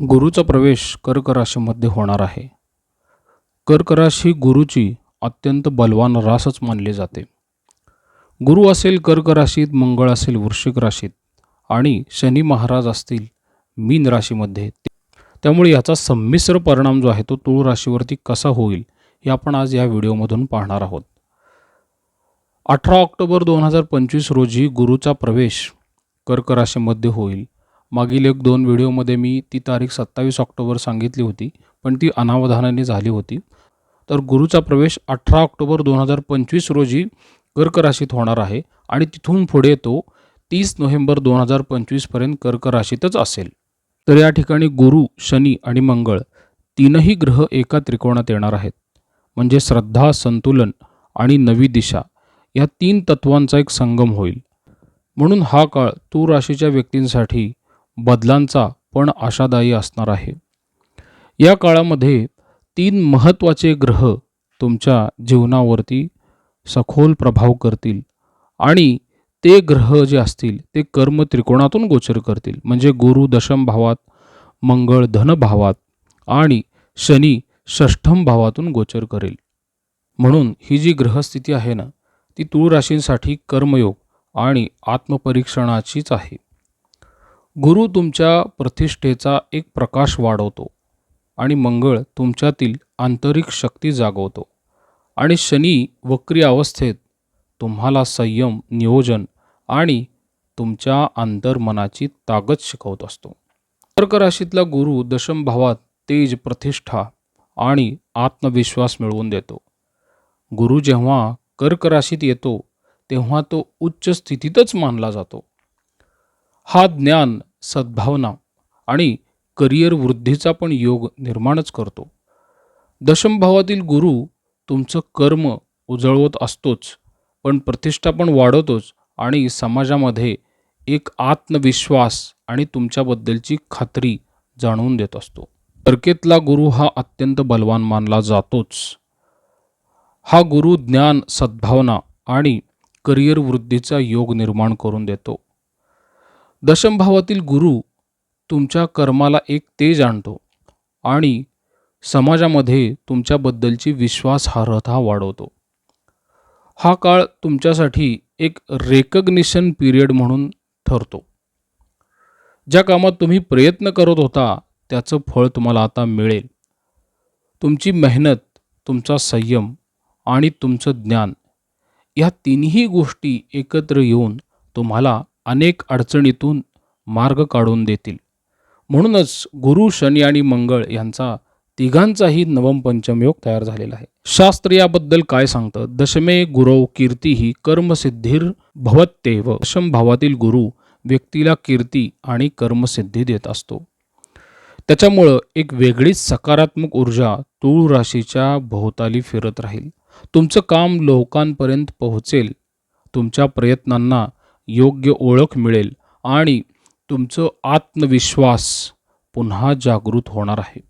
गुरुचा प्रवेश कर्क राशीमध्ये होणार आहे. कर्क राशी गुरुची अत्यंत बलवान रासच मानली जाते. गुरु असेल कर्क राशीत मंगळ असेल वृश्चिक राशीत आणि शनी महाराज असतील मीन राशीमध्ये. त्यामुळे याचा संमिश्र परिणाम जो आहे तो तुळ राशीवरती कसा होईल हे आपण आज या व्हिडिओमधून पाहणार आहोत. अठरा ऑक्टोबर दोन हजार पंचवीस रोजी गुरुचा प्रवेश कर्क राशीमध्ये होईल. मागील एक दोन व्हिडिओमध्ये मी ती तारीख सत्तावीस ऑक्टोबर सांगितली होती पण ती अनावधानाने झाली होती. तर गुरुचा प्रवेश अठरा ऑक्टोबर दोन हजार पंचवीस रोजी कर्क राशीत होणार आहे आणि तिथून पुढे तो तीस नोव्हेंबर दोन हजार पंचवीसपर्यंत कर्क राशीतच असेल. तर या ठिकाणी गुरु शनी आणि मंगळ तीनही ग्रह एका त्रिकोणात येणार आहेत. म्हणजे श्रद्धा संतुलन आणि नवी दिशा या तीन तत्वांचा एक संगम होईल. म्हणून हा काळ तूर राशीच्या व्यक्तींसाठी बदलांचा पण आशादायी असणार आहे. या काळामध्ये तीन महत्त्वाचे ग्रह तुमच्या जीवनावरती सखोल प्रभाव करतील आणि ते ग्रह जे असतील ते कर्म त्रिकोणातून गोचर करतील. म्हणजे गुरु दशम भावात मंगळ धन भावात आणि शनी षष्ठम भावातून गोचर करेल. म्हणून ही जी ग्रहस्थिती आहे ना ती तूळ राशींसाठी कर्मयोग आणि आत्मपरीक्षणाचीच आहे. गुरु तुमच्या प्रतिष्ठेचा एक प्रकाश वाढवतो आणि मंगळ तुमच्यातील आंतरिक शक्ती जागवतो. आणि शनी वक्री अवस्थेत तुम्हाला संयम नियोजन आणि तुमच्या अंतर्मनाची ताकद शिकवत असतो. कर्क राशीतला गुरु दशम भावात तेज प्रतिष्ठा आणि आत्मविश्वास मिळवून देतो. गुरु जेव्हा कर्क राशीत येतो तेव्हा तो उच्च स्थितीतच मानला जातो. हा ज्ञान सद्भावना आणि करिअर वृद्धीचा पण योग निर्माणच करतो. दशमभावातील गुरु तुमचं कर्म उजळवत असतोच पण प्रतिष्ठा पण वाढवतोच आणि समाजामध्ये एक आत्मविश्वास आणि तुमच्याबद्दलची खात्री जाणवून देत असतो. तर्केतला गुरु हा अत्यंत बलवान मानला जातोच. हा गुरु ज्ञान सद्भावना आणि करिअर वृद्धीचा योग निर्माण करून देतो. दशमभावातील गुरु तुमच्या कर्माला एक तेज आणतो आणि समाजामध्ये तुमच्याबद्दलची विश्वासार्हता वाढवतो. हा काळ तुमच्यासाठी एक रेकग्निशन पिरियड म्हणून ठरतो. ज्या कामात तुम्ही प्रयत्न करत होता त्याचं फळ तुम्हाला आता मिळेल. तुमची मेहनत तुमचा संयम आणि तुमचं ज्ञान ह्या तिन्ही गोष्टी एकत्र येऊन तुम्हाला अनेक अडचणीतून मार्ग काढून देतील. म्हणूनच गुरु शनी आणि मंगळ यांचा तिघांचाही नवम पंचमयोग तयार झालेला आहे. शास्त्र याबद्दल काय सांगतं? दशमे गुरव कीर्ती ही कर्मसिद्धीर भवत्तेव दशम भावातील गुरु व्यक्तीला कीर्ती आणि कर्मसिद्धी देत असतो. त्याच्यामुळं एक वेगळीच सकारात्मक ऊर्जा तूळ राशीच्या भोवताली फिरत राहील. तुमचं काम लोकांपर्यंत पोहोचेल. तुमच्या प्रयत्नांना योग्य ओळख मिळेल आणि तुमचं आत्मविश्वास पुन्हा जागृत होणार आहे.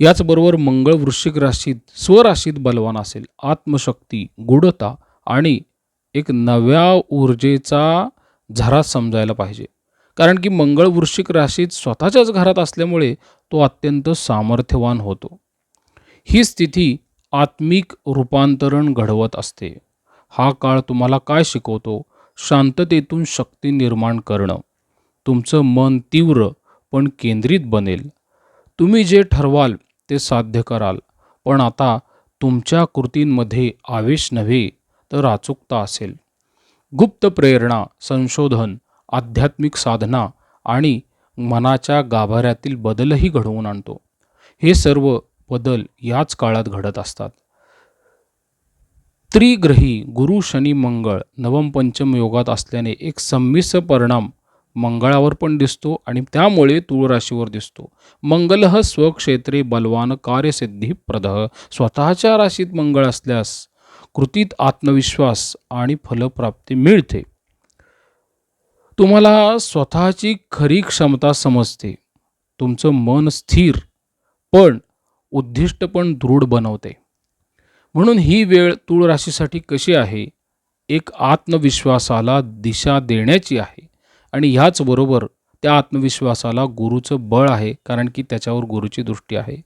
याचबरोबर मंगळ वृश्चिक राशीत स्वराशीत बलवान असेल. आत्मशक्ती गुढता आणि एक नव्या ऊर्जेचा झरा समजायला पाहिजे. कारण की मंगळ वृश्चिक राशीत स्वतःच्याच घरात असल्यामुळे तो अत्यंत सामर्थ्यवान होतो. ही स्थिती आत्मिक रूपांतरण घडवत असते. हा काळ तुम्हाला काय शिकवतो? शांततेतून शक्ती निर्माण करणं. तुमचं मन तीव्र पण केंद्रित बनेल. तुम्ही जे ठरवाल ते साध्य कराल. पण आता तुमच्या कृतींमध्ये आवेश नव्हे तर अचूकता असेल. गुप्त प्रेरणा संशोधन आध्यात्मिक साधना आणि मनाच्या गाभाऱ्यातील बदलही घडवून आणतो. हे सर्व बदल याच काळात घडत असतात. त्रिग्रही गुरु शनी मंगळ नवम पंचम योगात असल्याने एक संमिश्र परिणाम मंगळावर पण दिसतो आणि त्यामुळे तूळ राशीवर दिसतो. मंगल स्वक्षेत्रे बलवान कार्यसिद्धी प्रद. स्वतःच्या राशीत मंगळ असल्यास कृतीत आत्मविश्वास आणि फलप्राप्ती मिळते. तुम्हाला स्वतःची खरी क्षमता समजते. तुमचं मन स्थिर पण उद्दिष्ट पण दृढ बनवते. म्हणून ही वेळ तूळ राशीसाठी कशी आहे? एक आत्मविश्वासाला दिशा देण्याची आहे. आणि ह्याचबरोबर त्या आत्मविश्वासाला गुरुचं बळ आहे कारण की त्याच्यावर गुरुची दृष्टी आहे.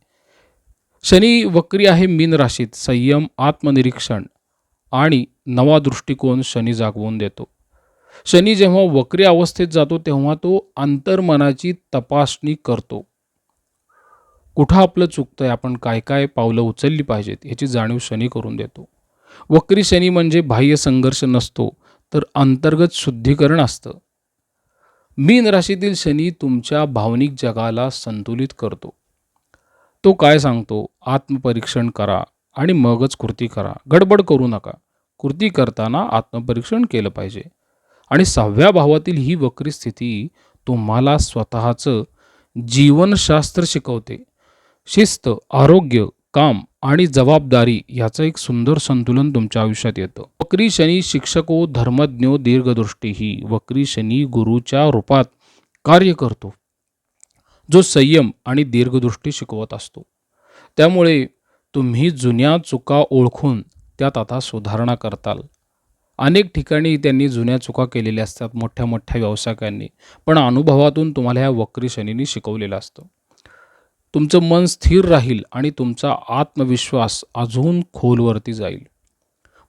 शनी वक्री आहे मीन राशीत संयम आत्मनिरीक्षण आणि नवा दृष्टिकोन शनी जागवून देतो. शनी जेव्हा वक्री अवस्थेत जातो तेव्हा तो अंतर्मनाची तपासणी करतो. कुठं आपलं चुकतं आहे आपण काय काय पावलं उचलली पाहिजेत याची जाणीव शनी करून देतो. वक्री शनी म्हणजे बाह्य संघर्ष नसतो तर अंतर्गत शुद्धीकरण असतं. मीन राशीतील शनी तुमच्या भावनिक जगाला संतुलित करतो. तो काय सांगतो? आत्मपरीक्षण करा आणि मगच कृती करा. गडबड करू नका. कृती करताना आत्मपरीक्षण केलं पाहिजे. आणि सहाव्या भावातील ही वक्री स्थिती तुम्हाला स्वतःचं जीवनशास्त्र शिकवते. शिस्त आरोग्य काम आणि जबाबदारी याचं एक सुंदर संतुलन तुमच्या आयुष्यात येतं. वक्री शनी शिक्षको हो, धर्मज्ञो हो, दीर्घदृष्टी ही वक्री शनी गुरुच्या रूपात कार्य करतो. जो संयम आणि दीर्घदृष्टी शिकवत असतो. त्यामुळे तुम्ही जुन्या चुका ओळखून त्यात आता सुधारणा करताल. अनेक ठिकाणी त्यांनी जुन्या चुका केलेल्या असतात मोठ्या मोठ्या व्यावसायिकांनी. पण अनुभवातून तुम्हाला ह्या वक्री शनीने शिकवलेलं असतं. तुमचं मन स्थिर राहील आणि तुमचा आत्मविश्वास अजून खोलवरती जाईल.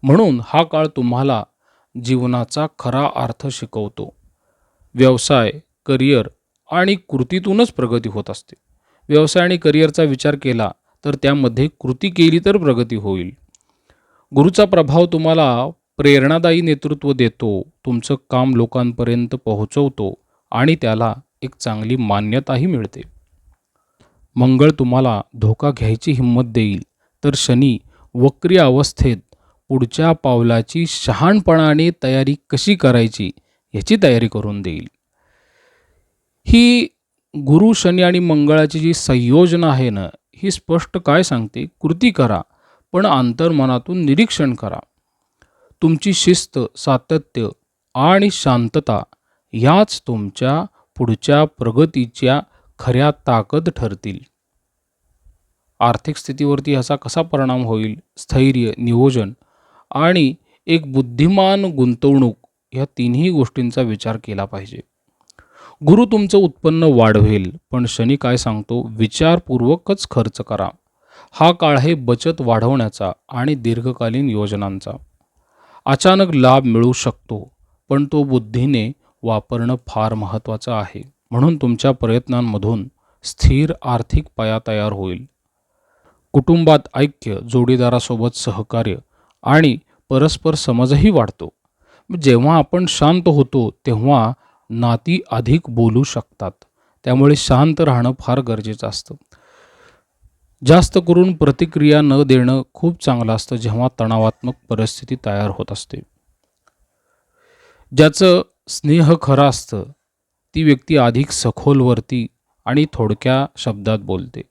म्हणून हा काळ तुम्हाला जीवनाचा खरा अर्थ शिकवतो. व्यवसाय करिअर आणि कृतीतूनच प्रगती होत असते. व्यवसाय आणि करिअरचा विचार केला तर त्यामध्ये कृती केली तर प्रगती होईल. गुरुचा प्रभाव तुम्हाला प्रेरणादायी नेतृत्व देतो तुमचं काम लोकांपर्यंत पोहोचवतो आणि त्याला एक चांगली मान्यताही मिळते. मंगळ तुम्हाला धोका घ्यायची हिंमत देईल. तर शनी वक्री अवस्थेत पुढच्या पावलाची शहाणपणाने तयारी कशी करायची याची तयारी करून देईल. ही गुरु शनी आणि मंगळाची जी संयोजना आहे ना ही स्पष्ट काय सांगते? कृती करा पण अंतर्मनातून निरीक्षण करा. तुमची शिस्त सातत्य आणि शांतता याच तुमच्या पुढच्या प्रगतीच्या खऱ्या ताकद ठरतील. आर्थिक स्थितीवरती ह्याचा कसा परिणाम होईल? स्थैर्य नियोजन आणि एक बुद्धिमान गुंतवणूक ह्या तिन्ही गोष्टींचा विचार केला पाहिजे. गुरु तुमचं उत्पन्न वाढवेल पण शनी काय सांगतो? विचारपूर्वकच खर्च करा. हा काळ आहे बचत वाढवण्याचा आणि दीर्घकालीन योजनांचा. अचानक लाभ मिळू शकतो पण तो बुद्धीने वापरणं फार महत्त्वाचं आहे. म्हणून तुमच्या प्रयत्नांमधून स्थिर आर्थिक पाया तयार होईल. कुटुंबात ऐक्य जोडीदारासोबत सहकार्य आणि परस्पर समजही वाढतो. जेव्हा आपण शांत होतो तेव्हा नाती अधिक बोलू शकतात. त्यामुळे शांत राहणं फार गरजेचं असतं. जास्त करून प्रतिक्रिया न देणं खूप चांगलं असतं जेव्हा तणावात्मक परिस्थिती तयार होत असते. ज्याचं स्नेह खरं असतं ती व्यक्ती अधिक सखोलवरती आणि थोडक्या शब्दात बोलते.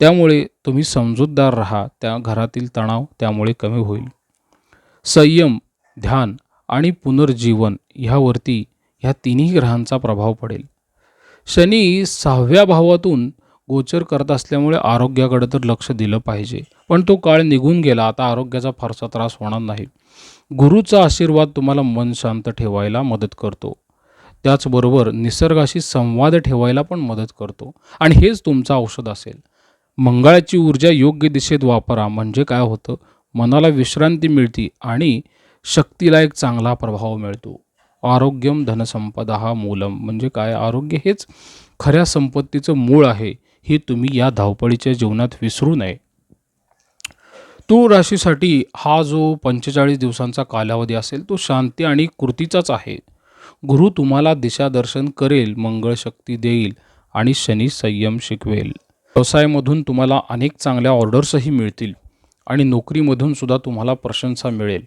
त्यामुळे तुम्ही समजूतदार राहा त्या घरातील तणाव त्यामुळे कमी होईल. संयम ध्यान आणि पुनर्जीवन ह्यावरती ह्या तिन्ही ग्रहांचा प्रभाव पडेल. शनी सहाव्या भावातून गोचर करत असल्यामुळे आरोग्याकडे तर लक्ष दिलं पाहिजे पण तो काळ निघून गेला आता आरोग्याचा फारसा त्रास होणार नाही. गुरुचा आशीर्वाद तुम्हाला मन शांत ठेवायला मदत करतो. त्याचबरोबर निसर्गाशी संवाद ठेवायला पण मदत करतो. आणि हेच तुमचं औषध असेल. मंगळाची ऊर्जा योग्य दिशेत वापरा म्हणजे काय होतं? मनाला विश्रांती मिळते आणि शक्तीला एक चांगला प्रभाव मिळतो. आरोग्यम धनसंपदा हा मूलम म्हणजे काय? आरोग्य हेच खऱ्या संपत्तीचं मूळ आहे. हे तुम्ही या धावपळीच्या जीवनात विसरू नये. तूळ राशीसाठी हा जो पंचेचाळीस दिवसांचा कालावधी असेल तो शांती आणि कृतीचाच आहे. गुरु तुम्हाला दिशादर्शन करेल मंगळ शक्ती देईल आणि शनी संयम शिकवेल. व्यवसायामधून तुम्हाला अनेक चांगल्या ऑर्डर्सही मिळतील आणि नोकरीमधून सुद्धा तुम्हाला प्रशंसा मिळेल.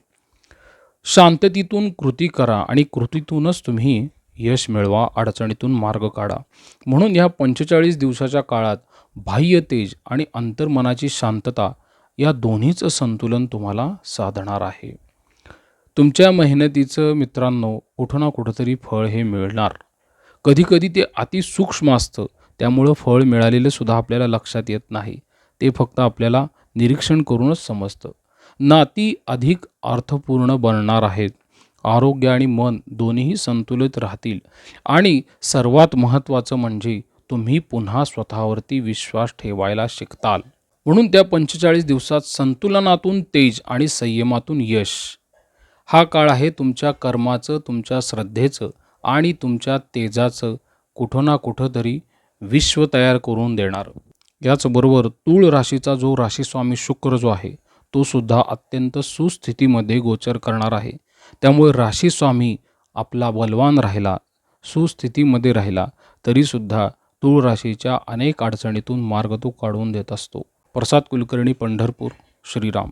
शांततेतून कृती करा आणि कृतीतूनच तुम्ही यश मिळवा अडचणीतून मार्ग काढा. म्हणून ह्या पंचेचाळीस दिवसाच्या काळात बाह्य तेज आणि अंतर्मनाची शांतता या दोन्हीचं संतुलन तुम्हाला साधणार आहे. तुमच्या मेहनतीचं मित्रांनो कुठं ना कुठंतरी फळ हे मिळणार. कधीकधी ते अतिसूक्ष्म असतं त्यामुळं फळ मिळालेलं सुद्धा आपल्याला लक्षात येत नाही. ते फक्त आपल्याला निरीक्षण करूनच समजतं. नाती अधिक अर्थपूर्ण बनणार आहेत. आरोग्य आणि मन दोन्हीही संतुलित राहतील. आणि सर्वात महत्त्वाचं म्हणजे तुम्ही पुन्हा स्वतःवरती विश्वास ठेवायला शिकताल. म्हणून त्या पंचेचाळीस दिवसात संतुलनातून तेज आणि संयमातून यश. हा काळ आहे तुमच्या कर्माचं तुमच्या श्रद्धेचं आणि तुमच्या तेजाचं कुठं ना कुठं तरी विश्व तयार करून देणार. याचबरोबर तूळ राशीचा जो राशीस्वामी शुक्र जो आहे तो सुद्धा अत्यंत सुस्थितीमध्ये गोचर करणार आहे. त्यामुळे राशीस्वामी आपला बलवान राहिला सुस्थितीमध्ये राहिला तरीसुद्धा तूळ राशीच्या अनेक अडचणीतून मार्ग तो काढून देत असतो. प्रसाद कुलकर्णी पंढरपूर श्रीराम.